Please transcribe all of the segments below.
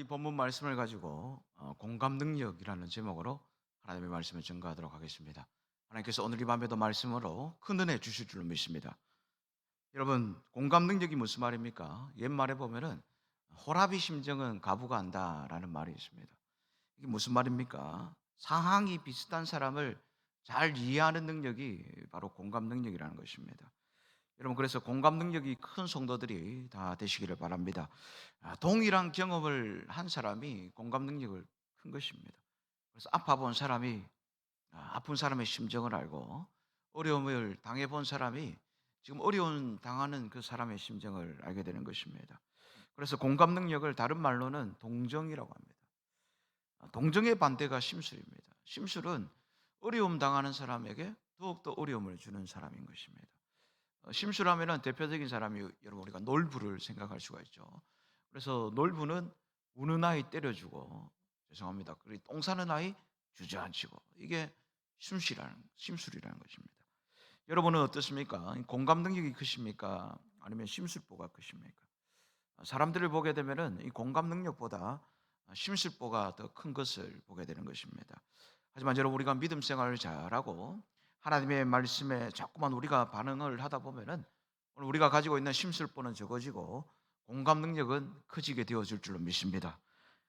이 본문 말씀을 가지고 어, 공감 능력이라는 제목으로 하나님의 말씀을 증거하도록 하겠습니다. 하나님께서 오늘 이 밤에도 말씀으로 큰 은혜 주실 줄로 믿습니다. 여러분 공감 능력이 무슨 말입니까? 옛말에 보면은 호라비 심정은 가부가 한다라는 말이 있습니다. 이게 무슨 말입니까? 상황이 비슷한 사람을 잘 이해하는 능력이 바로 공감 능력이라는 것입니다. 여러분 그래서 공감 능력이 큰 성도들이 다 되시기를 바랍니다. 아, 동일한 경험을 한 사람이 공감 능력을 큰 것입니다. 그래서 아파 본 사람이 아, 아픈 사람의 심정을 알고 어려움을 당해 본 사람이 지금 어려운 당하는 그 사람의 심정을 알게 되는 것입니다. 그래서 공감 능력을 다른 말로는 동정이라고 합니다. 아, 동정의 반대가 심술입니다. 심술은 어려움 당하는 사람에게 더욱더 어려움을 주는 사람인 것입니다. 어, 심술하면은 대표적인 사람이 여러분 우리가 놀부를 생각할 수가 있죠. 그래서 놀부는 우는 아이 때려주고 죄송합니다. 그리고 똥 싸는 아이 주저앉히고 이게 심술이라는 심술이라는 것입니다. 여러분은 어떻습니까? 공감 능력이 크십니까? 아니면 심술보가 크십니까? 사람들을 보게 되면은 이 공감 능력보다 심술보가 더 큰 것을 보게 되는 것입니다. 하지만 여러분 우리가 믿음 생활을 잘하고 하나님의 말씀에 자꾸만 우리가 반응을 하다 보면은 오늘 우리가 가지고 있는 심술보는 적어지고 공감 능력은 커지게 되어질 줄로 믿습니다.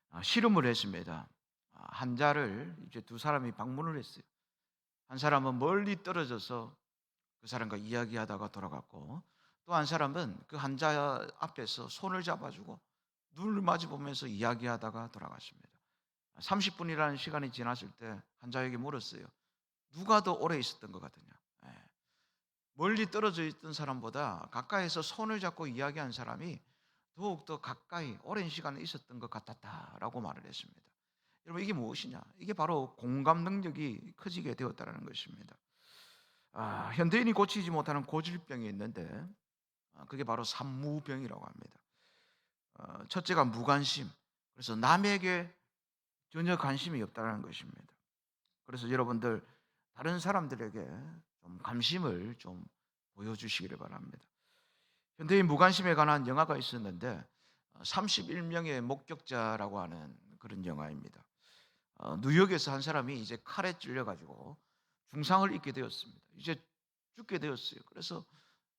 아, 실험을 했습니다. 아, 한 자를 이제 두 사람이 방문을 했어요. 한 사람은 멀리 떨어져서 그 사람과 이야기하다가 돌아갔고 또 한 사람은 그 환자 앞에서 손을 잡아주고 눈을 마주 보면서 이야기하다가 돌아갔습니다. 30분이라는 시간이 지났을 때 환자에게 물었어요. 누가 더 오래 있었던 것 같으냐? 예. 멀리 떨어져 있던 사람보다 가까이서 손을 잡고 이야기한 사람이 더욱 더 가까이 오랜 시간 있었던 것 같았다라고 말을 했습니다. 여러분 이게 무엇이냐? 이게 바로 공감 능력이 커지게 되었다는 것입니다. 아, 현대인이 고치지 못하는 고질병이 있는데 아, 그게 바로 산무병이라고 합니다. 어, 첫째가 무관심. 그래서 남에게 전혀 관심이 없다는 것입니다. 그래서 여러분들 다른 사람들에게 좀 관심을 좀 보여주시기를 바랍니다. 현대인 무관심에 관한 영화가 있었는데 31명의 목격자라고 하는 그런 영화입니다. 어, 뉴욕에서 한 사람이 이제 칼에 찔려 가지고 중상을 입게 되었습니다. 이제 죽게 되었어요. 그래서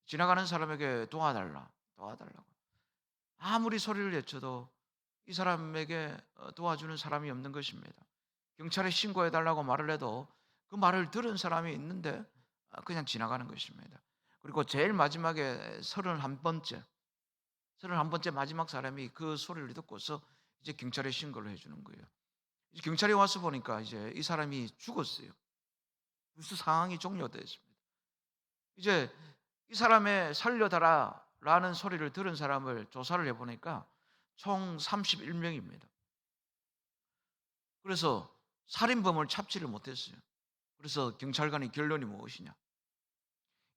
지나가는 사람에게 도와달라, 도와달라고. 아무리 소리를 외쳐도 이 사람에게 어, 도와주는 사람이 없는 것입니다. 경찰에 신고해 달라고 말을 해도 그 말을 들은 사람이 있는데 아, 그냥 지나가는 것입니다. 그리고 제일 마지막에 서른 한 번째, 서른 한 번째 마지막 사람이 그 소리를 듣고서 이제 경찰에 신고를 해주는 거예요. 경찰이 와서 보니까 이제 이 사람이 죽었어요. 벌써 상황이 종료됐습니다. 이제 이 사람의 살려달라 라는 소리를 들은 사람을 조사를 해보니까 총 31명입니다. 그래서 살인범을 잡지를 못했어요. 그래서 경찰관의 결론이 무엇이냐?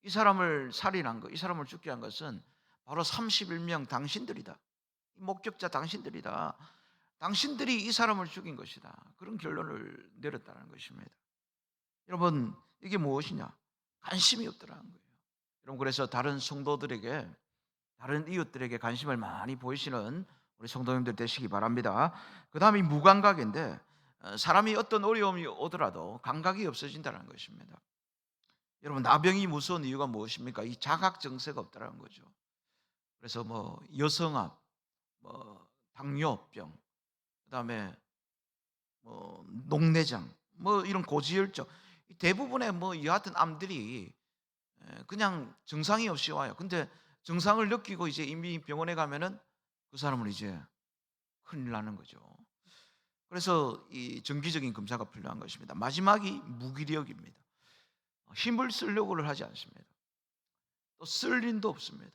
이 사람을 살인한 것, 이 사람을 죽게 한 것은 바로 31명 당신들이다. 목격자 당신들이다. 당신들이 이 사람을 죽인 것이다. 그런 결론을 내렸다는 것입니다. 여러분, 이게 무엇이냐? 관심이 없더라는 거예요. 여러분, 그래서 다른 성도들에게, 다른 이웃들에게 관심을 많이 보이시는 우리 성도님들 되시기 바랍니다. 그 다음이 무감각인데, 어, 사람이 어떤 어려움이 오더라도 감각이 없어진다는 것입니다. 여러분 나병이 무서운 이유가 무엇입니까? 이 자각 정세가 없다는 거죠. 그래서 뭐 여성암, 뭐 당뇨병, 그다음에 뭐 녹내장, 뭐 이런 고지혈증 대부분의 뭐 여하튼 암들이 그냥 증상이 없이 와요. 근데 증상을 느끼고 이제 이미 병원에 가면은 그 사람은 이제 큰일 나는 거죠. 그래서 이 정기적인 검사가 필요한 것입니다. 마지막이 무기력입니다. 힘을 쓰려고를 하지 않습니다. 또쓸 힘도 없습니다.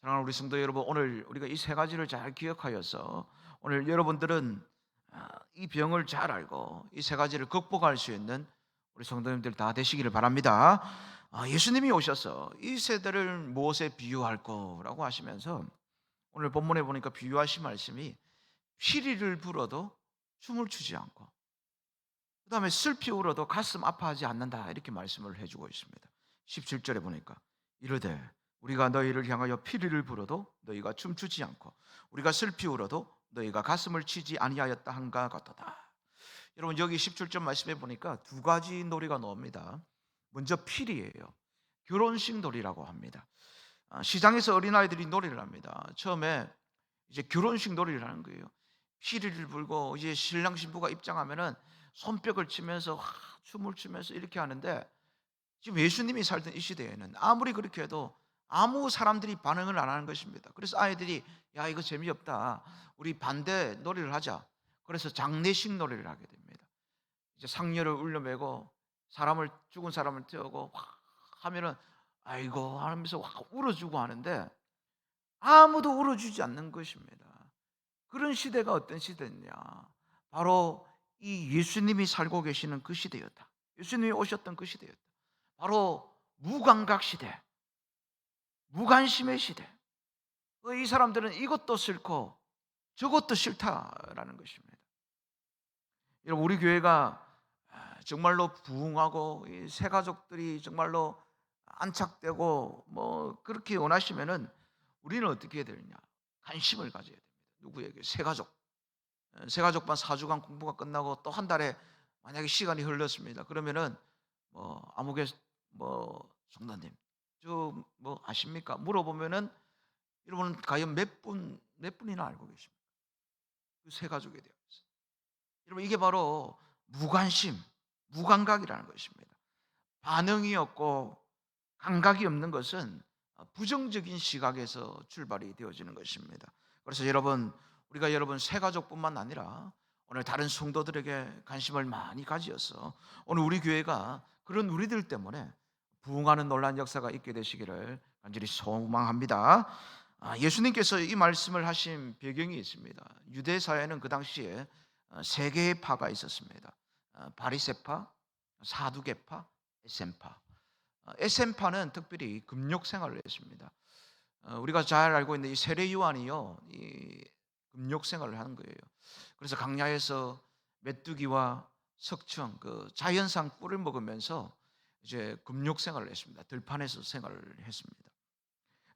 사랑하는 우리 성도 여러분, 오늘 우리가 이 세 가지를 잘 기억하여서 오늘 여러분들은 아, 이 병을 잘 알고 이 세 가지를 극복할 수 있는 우리 성도님들 다 되시기를 바랍니다. 아, 예수님이 오셔서 이 세대를 무엇에 비유할 거라고 하시면서 오늘 본문에 보니까 비유하신 말씀이 피리를 불어도 춤을 추지 않고 그 다음에 슬피 울어도 가슴 아파하지 않는다 이렇게 말씀을 해주고 있습니다 17절에 보니까 이르되 우리가 너희를 향하여 피리를 불어도 너희가 춤추지 않고 우리가 슬피 울어도 너희가 가슴을 치지 아니하였다 한가 같도다. 여러분 여기 17절 말씀해 보니까 두 가지 놀이가 나옵니다. 먼저 필이에요. 결혼식 놀이라고 합니다. 아, 시장에서 어린아이들이 놀이를 합니다. 처음에 이제 결혼식 놀이를 하는 거예요. 피리를 불고 이제 신랑 신부가 입장하면은 손뼉을 치면서 와, 춤을 추면서 이렇게 하는데 지금 예수님이 살던 이 시대에는 아무리 그렇게 해도 아무 사람들이 반응을 안 하는 것입니다. 그래서 아이들이 야 이거 재미없다. 우리 반대 놀이를 하자. 그래서 장례식 놀이를 하게 됩니다. 이제 상녀를 울려매고 사람을 죽은 사람을 태우고 확 하면은 아이고 하면서 확 울어주고 하는데 아무도 울어주지 않는 것입니다. 그런 시대가 어떤 시대냐? 바로 이 예수님이 살고 계시는 그 시대였다. 예수님이 오셨던 그 시대였다. 바로 무감각 시대, 무관심의 시대. 어, 이 사람들은 이것도 싫고 저것도 싫다라는 것입니다. 여러분 우리 교회가 정말로 부흥하고 이새 가족들이 정말로 안착되고 뭐 그렇게 원하시면은 우리는 어떻게 해야 되느냐? 관심을 가져야 됩니다. 누구에게? 새 가족. 새 가족반 4주간 공부가 끝나고 또 한 달에 만약에 시간이 흘렀습니다. 그러면은 뭐 아무개 뭐 성도님 저 뭐 아십니까? 물어보면은 여러분 과연 몇 분 몇 분이나 알고 계십니까? 그새 가족에 대해서. 여러분 이게 바로 무관심, 무감각이라는 것입니다. 반응이 없고 감각이 없는 것은 부정적인 시각에서 출발이 되어지는 것입니다. 그래서 여러분 우리가 여러분 새 가족뿐만 아니라 오늘 다른 성도들에게 관심을 많이 가지어서 오늘 우리 교회가 그런 우리들 때문에 부흥하는 놀란 역사가 있게 되시기를 간절히 소망합니다. 아, 예수님께서 이 말씀을 하신 배경이 있습니다. 유대 사회는 그 당시에 어, 세 개의 파가 있었습니다. 어, 바리세파, 사두개파, 에센파. 어, 에센파는 특별히 금욕 생활을 했습니다. 우리가 잘 알고 있는 이 세례 요한이요, 이 금욕 생활을 하는 거예요. 그래서 강야에서 메뚜기와 석청, 그 자연산 꿀을 먹으면서 이제 금욕 생활을 했습니다. 들판에서 생활을 했습니다.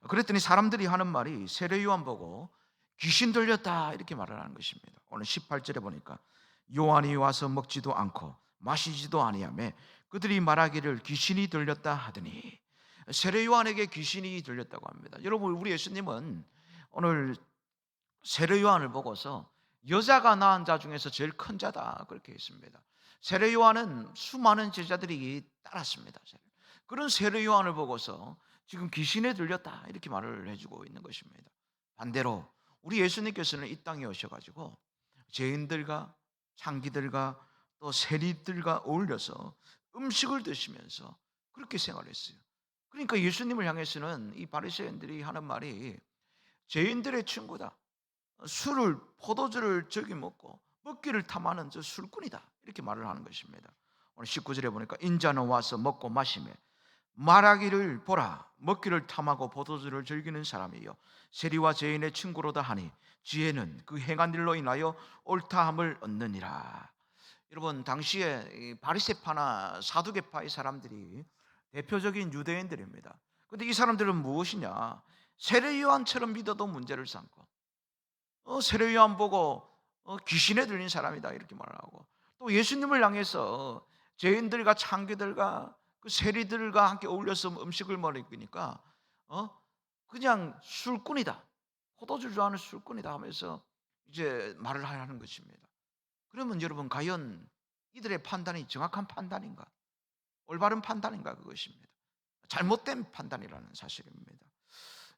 그랬더니 사람들이 하는 말이 세례 요한 보고 귀신 들렸다 이렇게 말을 하는 것입니다. 오늘 18절에 보니까 요한이 와서 먹지도 않고 마시지도 아니하며 그들이 말하기를 귀신이 들렸다 하더니 세례 요한에게 귀신이 들렸다고 합니다. 여러분 우리 예수님은 오늘 세례 요한을 보고서 여자가 낳은 자 중에서 제일 큰 자다 그렇게 했습니다. 세례 요한은 수많은 제자들이 따랐습니다. 그런 세례 요한을 보고서 지금 귀신에 들렸다 이렇게 말을 해주고 있는 것입니다. 반대로 우리 예수님께서는 이 땅에 오셔가지고 죄인들과 창기들과 또 세리들과 어울려서 음식을 드시면서 그렇게 생활했어요. 그러니까 예수님을 향해서는 이 바리새인들이 하는 말이 죄인들의 친구다. 술을 포도주를 저기 먹고 먹기를 탐하는 저 술꾼이다. 이렇게 말을 하는 것입니다. 오늘 19절에 보니까 인자는 와서 먹고 마시며 말하기를 보라 먹기를 탐하고 포도주를 즐기는 사람이요 세리와 죄인의 친구로다 하니 지혜는 그 행한 일로 인하여 옳다함을 얻느니라. 여러분 당시에 바리새파나 사두개파의 사람들이 대표적인 유대인들입니다. 근데 이 사람들은 무엇이냐? 세례 요한처럼 믿어도 문제를 삼고 어, 세례 요한 보고 어, 귀신에 들린 사람이다 이렇게 말을 하고 또 예수님을 향해서 죄인들과 창기들과 그 세리들과 함께 어울려서 음식을 먹으니까 어 그냥 술꾼이다 포도주 좋아하는 술꾼이다 하면서 이제 말을 하는 것입니다. 그러면 여러분 과연 이들의 판단이 정확한 판단인가? 올바른 판단인가 그것입니다. 잘못된 판단이라는 사실입니다.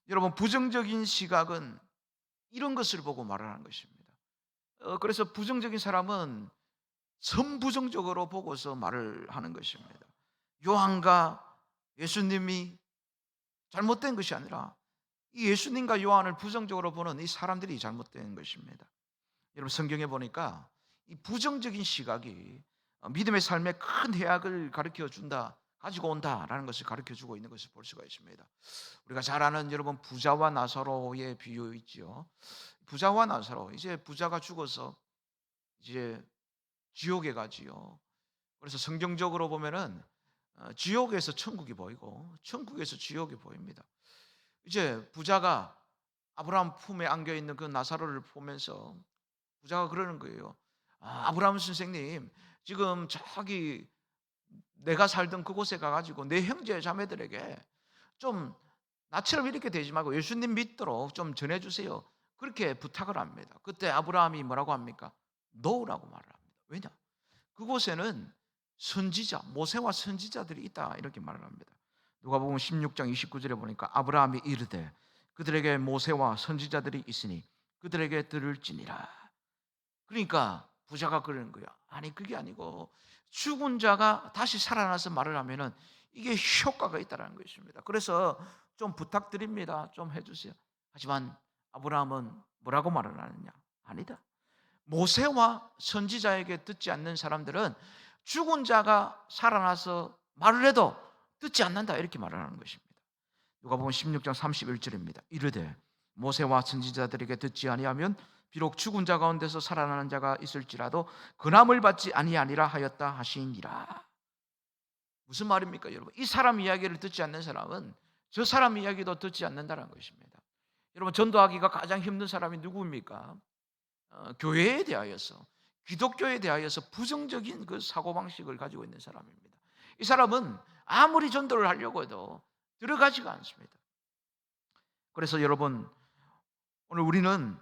여러분 부정적인 시각은 이런 것을 보고 말을 하는 것입니다. 어, 그래서 부정적인 사람은 선부정적으로 보고서 말을 하는 것입니다. 요한과 예수님이 잘못된 것이 아니라 이 예수님과 요한을 부정적으로 보는 이 사람들이 잘못된 것입니다. 여러분 성경에 보니까 이 부정적인 시각이 믿음의 삶에 큰 해악을 가르쳐 준다, 가지고 온다라는 것을 가르쳐 주고 있는 것을 볼 수가 있습니다. 우리가 잘 아는 여러분 부자와 나사로의 비유 있지요. 부자와 나사로 이제 부자가 죽어서 이제 지옥에 가지요. 그래서 성경적으로 보면은 어, 지옥에서 천국이 보이고 천국에서 지옥이 보입니다. 이제 부자가 아브라함 품에 안겨 있는 그 나사로를 보면서 부자가 그러는 거예요. 아, 아브라함 선생님, 지금 저기 내가 살던 그곳에 가가지고 내 형제 자매들에게 좀 나처럼 이렇게 되지 말고 예수님 믿도록 좀 전해주세요. 그렇게 부탁을 합니다. 그때 아브라함이 뭐라고 합니까? 노라고 말을 합니다. 왜냐? 그곳에는 선지자, 모세와 선지자들이 있다 이렇게 말을 합니다. 누가 보면 16장 29절에 보니까 아브라함이 이르되 그들에게 모세와 선지자들이 있으니 그들에게 들을지니라. 그러니까 부자가 그러는 거야. 아니 그게 아니고 죽은 자가 다시 살아나서 말을 하면은 이게 효과가 있다는 것입니다. 그래서 좀 부탁드립니다. 좀 해주세요. 하지만 아브라함은 뭐라고 말을 하느냐? 아니다. 모세와 선지자에게 듣지 않는 사람들은 죽은 자가 살아나서 말을 해도 듣지 않는다 이렇게 말을 하는 것입니다. 누가 보면 16장 31절입니다. 이르되 모세와 선지자들에게 듣지 아니하면 비록 죽은 자 가운데서 살아나는 자가 있을지라도 근함을 받지 아니하니라 하였다 하시니라. 무슨 말입니까, 여러분? 이 사람 이야기를 듣지 않는 사람은 저 사람 이야기도 듣지 않는다는 것입니다. 여러분 전도하기가 가장 힘든 사람이 누구입니까? 어, 교회에 대하여서 기독교에 대하여서 부정적인 그 사고 방식을 가지고 있는 사람입니다. 이 사람은 아무리 전도를 하려고 해도 들어가지가 않습니다. 그래서 여러분 오늘 우리는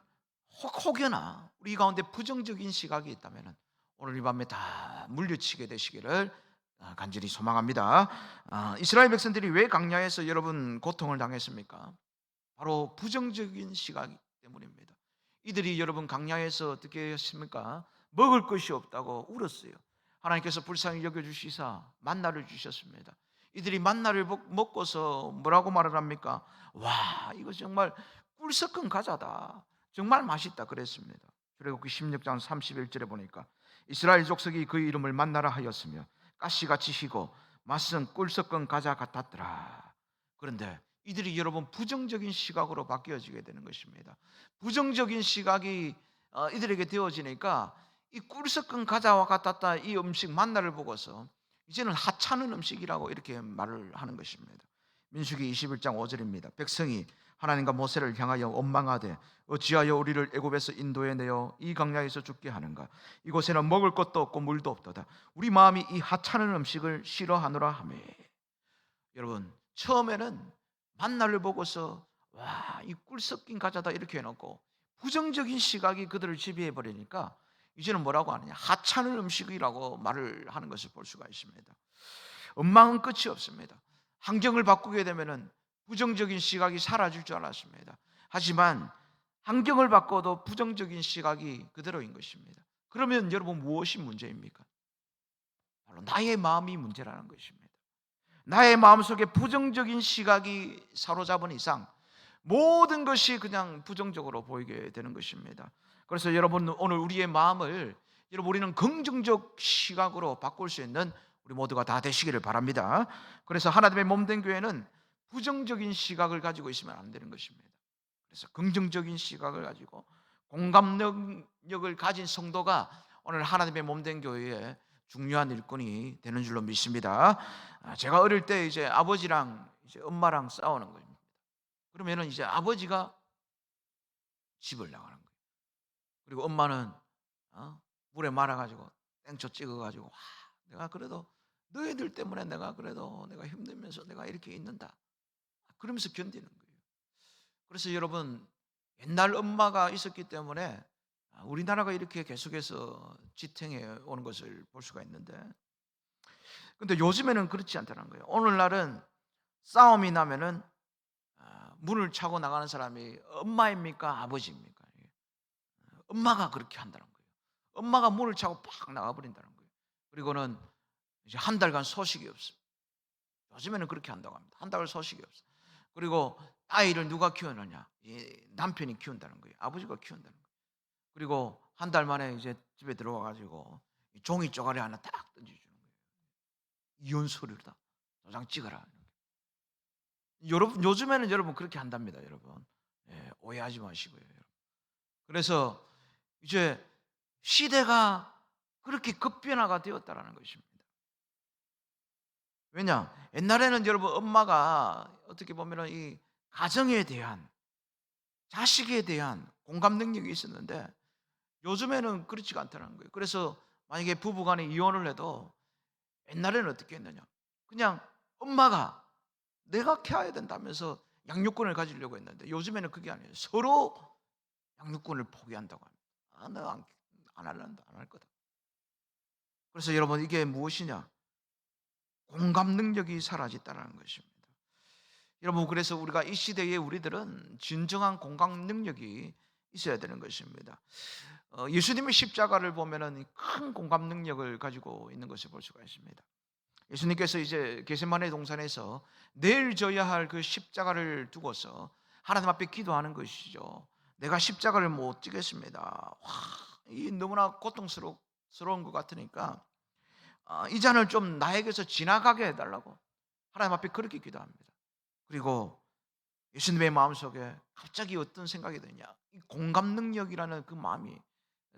혹, 혹여나 우리 가운데 부정적인 시각이 있다면 오늘 이 밤에 다 물리치게 되시기를 아, 간절히 소망합니다. 아, 이스라엘 백성들이 왜 강야에서 여러분 고통을 당했습니까? 바로 부정적인 시각 때문입니다. 이들이 여러분 강야에서 어떻게 했습니까? 먹을 것이 없다고 울었어요. 하나님께서 불쌍히 여겨 주시사 만나를 주셨습니다. 이들이 만나를 먹- 먹고서 뭐라고 말을 합니까? 와, 이거 정말 꿀 섞은 과자다. 정말 맛있다 그랬습니다. 출애굽기 16장 31절에 보니까 이스라엘 족속이 그 이름을 만나라 하였으며 가시같이 희고 맛은 꿀 섞은 과자 같았더라. 그런데 이들이 여러분 부정적인 시각으로 바뀌어지게 되는 것입니다. 부정적인 시각이 어, 이들에게 되어지니까 이 꿀 섞은 과자와 같았다 이 음식 만나를 보고서 이제는 하찮은 음식이라고 이렇게 말을 하는 것입니다. 민수기 21장 5절입니다. 백성이 하나님과 모세를 향하여 원망하되 어찌하여 우리를 애굽에서 인도해 내어 이 강야에서 죽게 하는가? 이곳에는 먹을 것도 없고 물도 없도다. 우리 마음이 이 하찮은 음식을 싫어하노라 하매. 여러분 처음에는 만나를 보고서 와 이 꿀 섞인 과자다 이렇게 해놓고 부정적인 시각이 그들을 지배해 버리니까 이제는 뭐라고 하느냐? 하찮은 음식이라고 말을 하는 것을 볼 수가 있습니다. 원망은 끝이 없습니다. 환경을 바꾸게 되면은 부정적인 시각이 사라질 줄 알았습니다. 하지만 환경을 바꿔도 부정적인 시각이 그대로인 것입니다. 그러면 여러분 무엇이 문제입니까? 바로 나의 마음이 문제라는 것입니다. 나의 마음속에 부정적인 시각이 사로잡은 이상 모든 것이 그냥 부정적으로 보이게 되는 것입니다. 그래서 여러분 오늘 우리의 마음을 여러분 우리는 긍정적 시각으로 바꿀 수 있는 우리 모두가 다 되시기를 바랍니다. 그래서 하나님의 몸된 교회는 부정적인 시각을 가지고 있으면 안 되는 것입니다. 그래서 긍정적인 시각을 가지고 공감 능력을 가진 성도가 오늘 하나님의 몸된 교회에 중요한 일꾼이 되는 줄로 믿습니다. 아, 제가 어릴 때 이제 아버지랑 이제 엄마랑 싸우는 겁니다. 그러면은 이제 아버지가 집을 나가는 거예요. 그리고 엄마는 어? 물에 말아가지고 땡초 찍어가지고 와, 내가 그래도 너희들 때문에 내가 그래도 내가 힘들면서 내가 이렇게 있는다. 그러면서 견디는 거예요. 그래서 여러분 옛날 엄마가 있었기 때문에 아, 우리나라가 이렇게 계속해서 지탱해 오는 것을 볼 수가 있는데 근데 요즘에는 그렇지 않다는 거예요. 오늘날은 싸움이 나면은 아, 문을 차고 나가는 사람이 엄마입니까 아버지입니까? 엄마가 그렇게 한다는 거예요. 엄마가 문을 차고 팍 나가버린다는 거예요. 그리고는 이제 한 달간 소식이 없어. 요즘에는 그렇게 한다고 합니다. 한달 소식이 없어. 그리고 아이를 누가 키우느냐? 이 남편이 키운다는 거예요. 아버지가 키운다는 거예요. 그리고 한 달 만에 이제 집에 들어와 가지고 종이 쪼가리 하나 딱 던져주는 거예요. 이혼 서류다. 도장 찍어라. 여러분 요즘에는 여러분 그렇게 한답니다, 여러분. 예, 오해하지 마시고요, 여러분. 그래서 이제 시대가 그렇게 급변화가 되었다라는 것입니다. 왜냐? 옛날에는 여러분 엄마가 어떻게 보면은 이 가정에 대한 자식에 대한 공감 능력이 있었는데 요즘에는 그렇지가 않다는 거예요. 그래서 만약에 부부간에 이혼을 해도 옛날에는 어떻게 했느냐? 그냥 엄마가 내가 케어해야 된다면서 양육권을 가지려고 했는데 요즘에는 그게 아니에요. 서로 양육권을 포기한다고 합니다. 아, 내가 안, 안 할란다, 안 할 거다. 그래서 여러분 이게 무엇이냐? 공감 능력이 사라졌다는 것입니다. 여러분 그래서 우리가 이 시대에 우리들은 진정한 공감 능력이 있어야 되는 것입니다. 어, 예수님의 십자가를 보면은 큰 공감 능력을 가지고 있는 것을 볼 수가 있습니다. 예수님께서 이제 게세마네 동산에서 내일 져야 할 그 십자가를 두고서 하나님 앞에 기도하는 것이죠. 내가 십자가를 못 지겠습니다. 와, 이 너무나 고통스러운 것 같으니까 아, 이 잔을 좀 나에게서 지나가게 해달라고 하나님 앞에 그렇게 기도합니다. 그리고 예수님의 마음속에 갑자기 어떤 생각이 드냐? 이 공감 능력이라는 그 마음이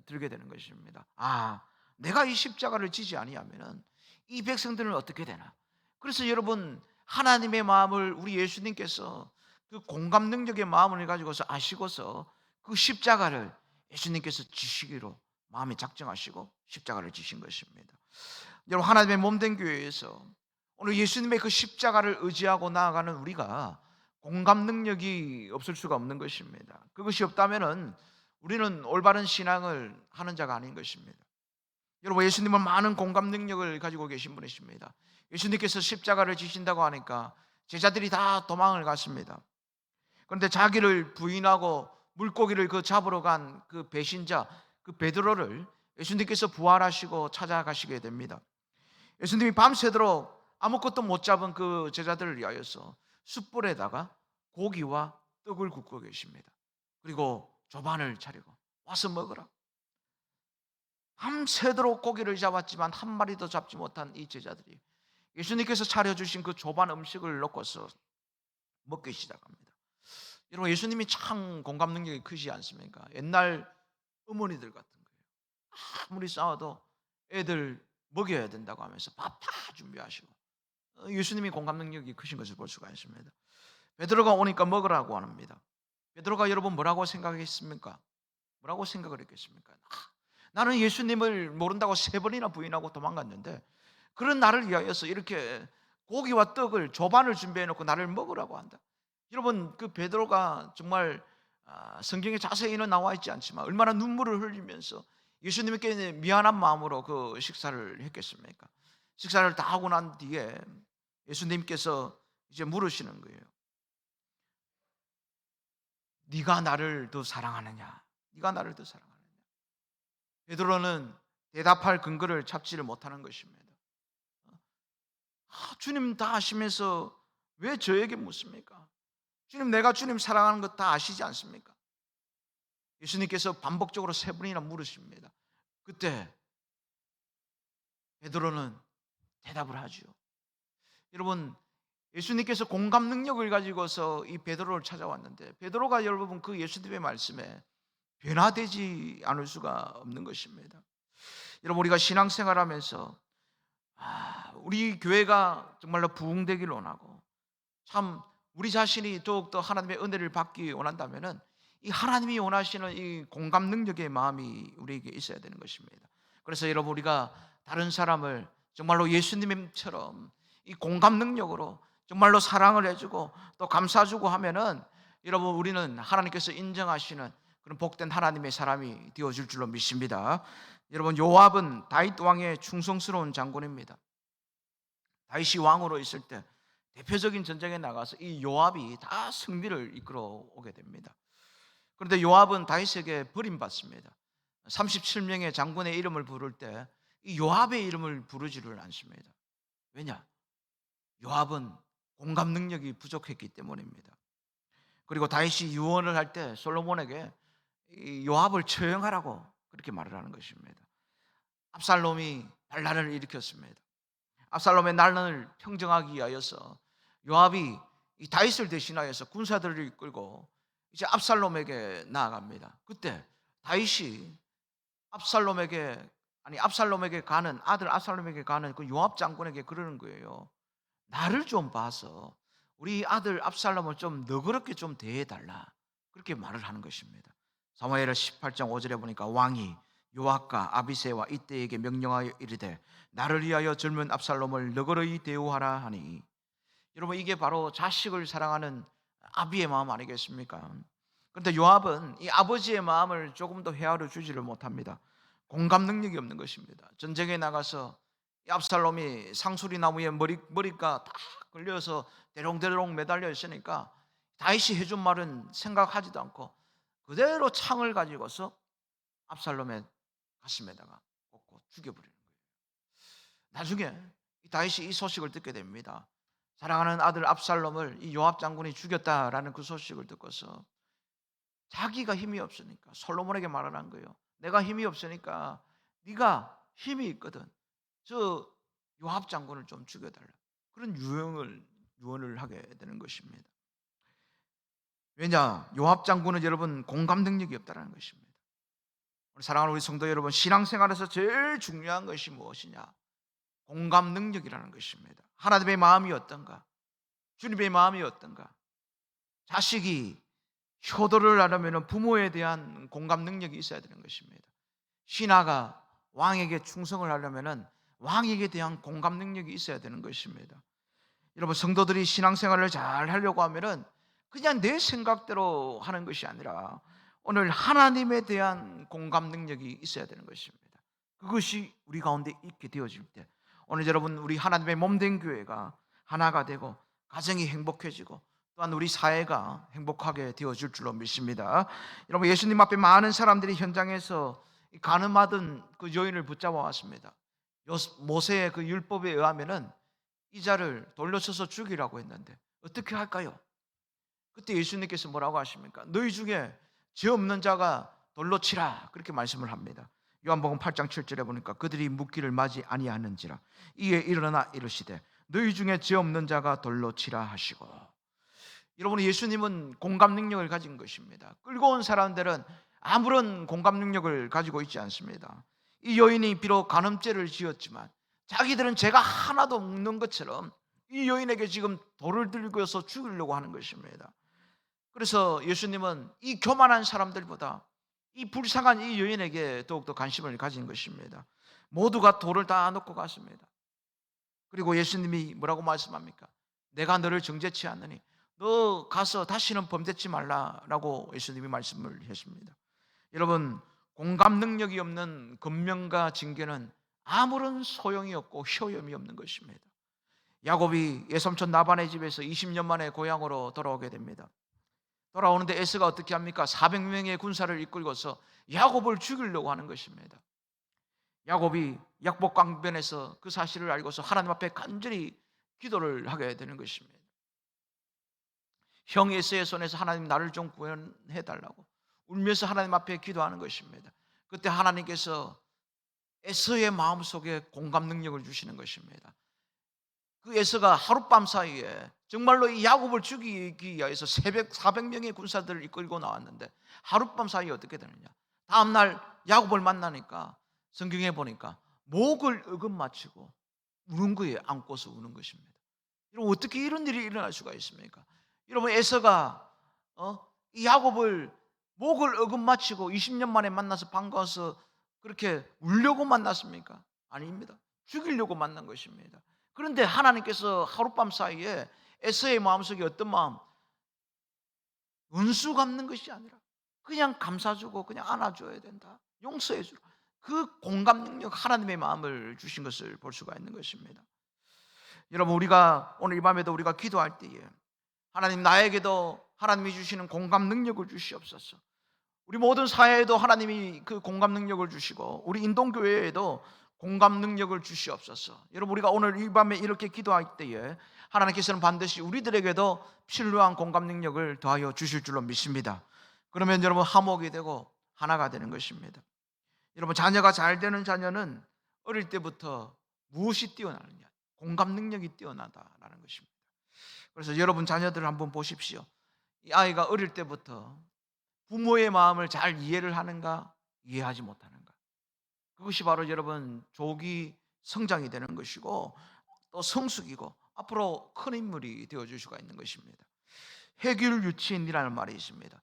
들게 되는 것입니다. 아, 내가 이 십자가를 지지 아니하면은 이 백성들은 어떻게 되나? 그래서 여러분 하나님의 마음을 우리 예수님께서 그 공감 능력의 마음을 가지고서 아시고서 그 십자가를 예수님께서 지시기로 마음에 작정하시고 십자가를 지신 것입니다. 여러분 하나님의 몸된 교회에서 오늘 예수님의 그 십자가를 의지하고 나아가는 우리가 공감 능력이 없을 수가 없는 것입니다. 그것이 없다면은 우리는 올바른 신앙을 하는 자가 아닌 것입니다. 여러분 예수님은 많은 공감 능력을 가지고 계신 분이십니다. 예수님께서 십자가를 지신다고 하니까 제자들이 다 도망을 갔습니다. 그런데 자기를 부인하고 물고기를 그 잡으러 간 그 배신자 그 베드로를 예수님께서 부활하시고 찾아가시게 됩니다. 예수님이 밤새도록 아무것도 못 잡은 그 제자들을 위하여서 숯불에다가 고기와 떡을 굽고 계십니다. 그리고 조반을 차리고 와서 먹으라. 밤새도록 고기를 잡았지만 한 마리도 잡지 못한 이 제자들이 예수님께서 차려주신 그 조반 음식을 넣고서 먹기 시작합니다. 여러분 예수님이 참 공감 능력이 크지 않습니까? 옛날 어머니들 같은 거예요. 아무리 싸워도 애들 먹여야 된다고 하면서 밥 다 준비하시고 어, 예수님이 공감 능력이 크신 것을 볼 수가 있습니다. 베드로가 오니까 먹으라고 합니다. 베드로가 여러분 뭐라고 생각했습니까? 뭐라고 생각을 했겠습니까? 아, 나는 예수님을 모른다고 세 번이나 부인하고 도망갔는데 그런 나를 위하여서 이렇게 고기와 떡을 조반을 준비해 놓고 나를 먹으라고 한다. 여러분 그 베드로가 정말 아, 성경에 자세히는 나와 있지 않지만 얼마나 눈물을 흘리면서 예수님께 미안한 마음으로 그 식사를 했겠습니까? 식사를 다 하고 난 뒤에 예수님께서 이제 물으시는 거예요. 네가 나를 더 사랑하느냐? 네가 나를 더 사랑하느냐? 베드로는 대답할 근거를 찾지를 못하는 것입니다. 아, 주님 다 아시면서 왜 저에게 묻습니까? 주님 내가 주님 사랑하는 것 다 아시지 않습니까? 예수님께서 반복적으로 세 번이나 물으십니다. 그때 베드로는 대답을 하죠. 여러분 예수님께서 공감 능력을 가지고서 이 베드로를 찾아왔는데 베드로가 여러분 그 예수님의 말씀에 변화되지 않을 수가 없는 것입니다. 여러분 우리가 신앙생활하면서 아, 우리 교회가 정말로 부흥되기를 원하고 참 우리 자신이 더욱더 하나님의 은혜를 받기 원한다면은 이 하나님이 원하시는 이 공감 능력의 마음이 우리에게 있어야 되는 것입니다. 그래서 여러분 우리가 다른 사람을 정말로 예수님처럼 이 공감 능력으로 정말로 사랑을 해주고 또 감싸주고 하면은 여러분 우리는 하나님께서 인정하시는 그런 복된 하나님의 사람이 되어줄 줄로 믿습니다. 여러분 요압은 다윗 왕의 충성스러운 장군입니다. 다윗이 왕으로 있을 때 대표적인 전쟁에 나가서 이 요압이 다 승리를 이끌어 오게 됩니다. 그런데 요압은 다윗에게 버림받습니다. 37명의 장군의 이름을 부를 때 이 요압의 이름을 부르지를 않습니다. 왜냐? 요압은 공감 능력이 부족했기 때문입니다. 그리고 다윗이 유언을 할 때 솔로몬에게 요압을 처형하라고 그렇게 말을 하는 것입니다. 압살롬이 반란을 일으켰습니다. 압살롬의 난란을 평정하기 위하여서 요압이 이 다윗을 대신하여서 군사들을 이끌고 이제 압살롬에게 나아갑니다. 그때 다윗이 압살롬에게 아니 압살롬에게 가는 아들 압살롬에게 가는 그 요압 장군에게 그러는 거예요. 나를 좀 봐서 우리 아들 압살롬을 좀 너그럽게 좀 대해 달라. 그렇게 말을 하는 것입니다. 사무엘 18장 5절에 보니까 왕이 요압과 아비세와 이때에게 명령하여 이르되 나를 위하여 젊은 압살롬을 너그러이 대우하라 하니 여러분 이게 바로 자식을 사랑하는 아비의 마음 아니겠습니까? 그런데 요압은 이 아버지의 마음을 조금 더 헤아려 주지를 못합니다. 공감 능력이 없는 것입니다. 전쟁에 나가서 이 압살롬이 상수리 나무에 머리 머리가 다 걸려서 대롱대롱 매달려 있으니까 다윗이 해준 말은 생각하지도 않고 그대로 창을 가지고서 압살롬의 가슴에다가 꽂고 죽여버리는 거예요. 나중에 이 다윗이 이 소식을 듣게 됩니다. 사랑하는 아들 압살롬을 이 요압 장군이 죽였다라는 그 소식을 듣고서 자기가 힘이 없으니까 솔로몬에게 말을 한 거예요. 내가 힘이 없으니까 네가 힘이 있거든. 저 요압 장군을 좀 죽여달라. 그런 유형을 유언을 하게 되는 것입니다. 왜냐 요압 장군은 여러분 공감 능력이 없다는 것입니다. 우리 사랑하는 우리 성도 여러분 신앙생활에서 제일 중요한 것이 무엇이냐? 공감 능력이라는 것입니다. 하나님의 마음이 어떤가? 주님의 마음이 어떤가? 자식이 효도를 하려면 부모에 대한 공감 능력이 있어야 되는 것입니다. 신하가 왕에게 충성을 하려면 왕에게 대한 공감 능력이 있어야 되는 것입니다. 여러분 성도들이 신앙생활을 잘 하려고 하면은 그냥 내 생각대로 하는 것이 아니라 오늘 하나님에 대한 공감 능력이 있어야 되는 것입니다. 그것이 우리 가운데 있게 되어질 때 오늘 여러분 우리 하나님의 몸된 교회가 하나가 되고 가정이 행복해지고 또한 우리 사회가 행복하게 되어질 줄로 믿습니다. 여러분 예수님 앞에 많은 사람들이 현장에서 가늠하던 그 여인을 붙잡아 왔습니다. 모세의 그 율법에 의하면은 이자를 돌려쳐서 죽이라고 했는데 어떻게 할까요? 그때 예수님께서 뭐라고 하십니까? 너희 중에 죄 없는 자가 돌로 치라 그렇게 말씀을 합니다. 요한복음 8장 7절에 보니까 그들이 묻기를 맞이 아니하는지라 이에 일어나 이르시되 너희 중에 죄 없는 자가 돌로 치라 하시고 여러분 예수님은 공감 능력을 가진 것입니다. 끌고 온 사람들은 아무런 공감 능력을 가지고 있지 않습니다. 이 여인이 비록 간음죄를 지었지만 자기들은 죄가 하나도 없는 것처럼 이 여인에게 지금 돌을 들고서 죽이려고 하는 것입니다. 그래서 예수님은 이 교만한 사람들보다 이 불쌍한 이 여인에게 더욱더 관심을 가진 것입니다. 모두가 돌을 다 놓고 갔습니다. 그리고 예수님이 뭐라고 말씀합니까? 내가 너를 정죄치 않느니 너 가서 다시는 범죄치 말라라고 예수님이 말씀을 했습니다. 여러분 공감 능력이 없는 금명과 징계는 아무런 소용이 없고 효염이 없는 것입니다. 야곱이 예삼촌 나반의 집에서 20년 만에 고향으로 돌아오게 됩니다. 돌아오는데 에스가 어떻게 합니까? 400명의 군사를 이끌고서 야곱을 죽이려고 하는 것입니다. 야곱이 약복강변에서 그 사실을 알고서 하나님 앞에 간절히 기도를 하게 되는 것입니다. 형 에스의 손에서 하나님 나를 좀 구원해 달라고 울면서 하나님 앞에 기도하는 것입니다. 그때 하나님께서 에서의 마음속에 공감 능력을 주시는 것입니다. 그 에서가 하룻밤 사이에 정말로 이 야곱을 죽이기 위해서 새벽 400명의 군사들을 이끌고 나왔는데 하룻밤 사이에 어떻게 되느냐? 다음 날 야곱을 만나니까 성경에 보니까 목을 어금 맞추고 우는 거에 안고서 우는 것입니다. 여러분 어떻게 이런 일이 일어날 수가 있습니까? 여러분 에서가 어? 이 야곱을 목을 어금 맞추고 20년 만에 만나서 반가워서 그렇게 울려고 만났습니까? 아닙니다. 죽이려고 만난 것입니다. 그런데 하나님께서 하룻밤 사이에 에서의 마음속에 어떤 마음? 은수 갚는 것이 아니라 그냥 감사주고 그냥 안아줘야 된다. 용서해 주라. 그 공감 능력 하나님의 마음을 주신 것을 볼 수가 있는 것입니다. 여러분 우리가 오늘 이 밤에도 우리가 기도할 때에 하나님 나에게도 하나님이 주시는 공감 능력을 주시옵소서. 우리 모든 사회에도 하나님이 그 공감 능력을 주시고 우리 인동교회에도 공감 능력을 주시옵소서. 여러분 우리가 오늘 이 밤에 이렇게 기도할 때에 하나님께서는 반드시 우리들에게도 필요한 공감 능력을 더하여 주실 줄로 믿습니다. 그러면 여러분 화목이 되고 하나가 되는 것입니다. 여러분 자녀가 잘 되는 자녀는 어릴 때부터 무엇이 뛰어나느냐? 공감 능력이 뛰어나다라는 것입니다. 그래서 여러분 자녀들을 한번 보십시오. 이 아이가 어릴 때부터 부모의 마음을 잘 이해를 하는가, 이해하지 못하는가. 그것이 바로 여러분 조기 성장이 되는 것이고 또 성숙이고 앞으로 큰 인물이 되어 줄 수가 있는 것입니다. 해귤 유치인이라는 말이 있습니다.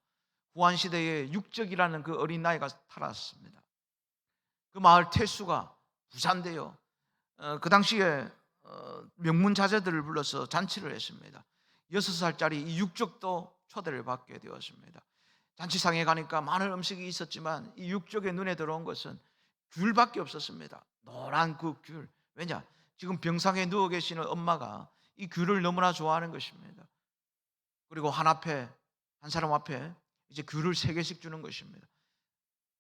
구한 시대에 육적이라는 그 어린 나이가 살았습니다. 그 마을 태수가 부산대요. 어, 그 당시에 어, 명문 자제들을 불러서 잔치를 했습니다. 여섯 살짜리 이 육적도 초대를 받게 되었습니다. 잔치상에 가니까 많은 음식이 있었지만 이 육적의 눈에 들어온 것은 귤밖에 없었습니다. 노란 그 귤. 왜냐? 지금 병상에 누워 계시는 엄마가 이 귤을 너무나 좋아하는 것입니다. 그리고 한 앞에 한 사람 앞에 이제 귤을 세 개씩 주는 것입니다.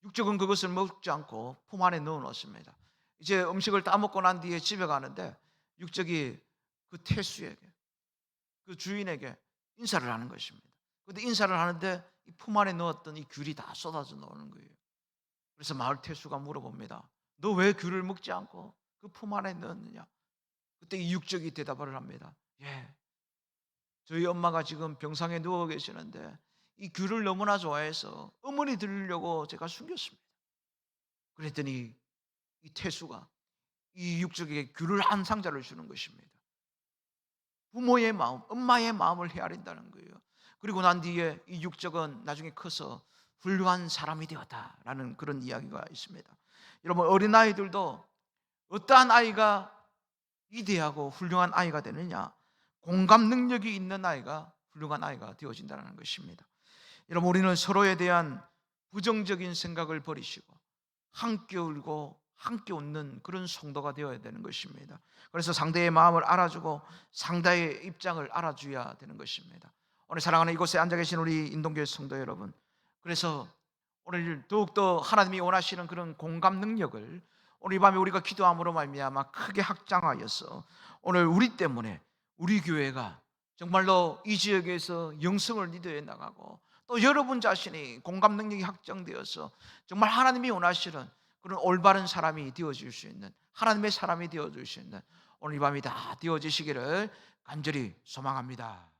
육적은 그것을 먹지 않고 품 안에 넣어 놓습니다. 이제 음식을 다 먹고 난 뒤에 집에 가는데 육적이 그 태수에게 그 주인에게 인사를 하는 것입니다. 근데 인사를 하는데 이 품 안에 넣었던 이 귤이 다 쏟아져 나오는 거예요. 그래서 마을 태수가 물어봅니다. 너 왜 귤을 먹지 않고 그 품 안에 넣었느냐? 그때 이 육적이 대답을 합니다. 예. 저희 엄마가 지금 병상에 누워 계시는데 이 귤을 너무나 좋아해서 어머니 드리려고 제가 숨겼습니다. 그랬더니 이 태수가 이 육적에게 귤을 한 상자를 주는 것입니다. 부모의 마음, 엄마의 마음을 헤아린다는 거예요. 그리고 난 뒤에 이 육적은 나중에 커서 훌륭한 사람이 되었다라는 그런 이야기가 있습니다. 여러분 어린아이들도 어떠한 아이가 위대하고 훌륭한 아이가 되느냐? 공감 능력이 있는 아이가 훌륭한 아이가 되어진다는 것입니다. 여러분 우리는 서로에 대한 부정적인 생각을 버리시고 함께 울고 함께 웃는 그런 성도가 되어야 되는 것입니다. 그래서 상대의 마음을 알아주고 상대의 입장을 알아줘야 되는 것입니다. 오늘 사랑하는 이곳에 앉아 계신 우리 인동교회 성도 여러분, 그래서 오늘 더욱더 하나님이 원하시는 그런 공감 능력을 오늘 이 밤에 우리가 기도함으로 말미암아 크게 확장하여서 오늘 우리 때문에 우리 교회가 정말로 이 지역에서 영성을 리드해 나가고 또 여러분 자신이 공감 능력이 확정되어서 정말 하나님이 원하시는 그런 올바른 사람이 되어질 수 있는 하나님의 사람이 되어질 수 있는 오늘 이 밤이 다 되어지시기를 간절히 소망합니다.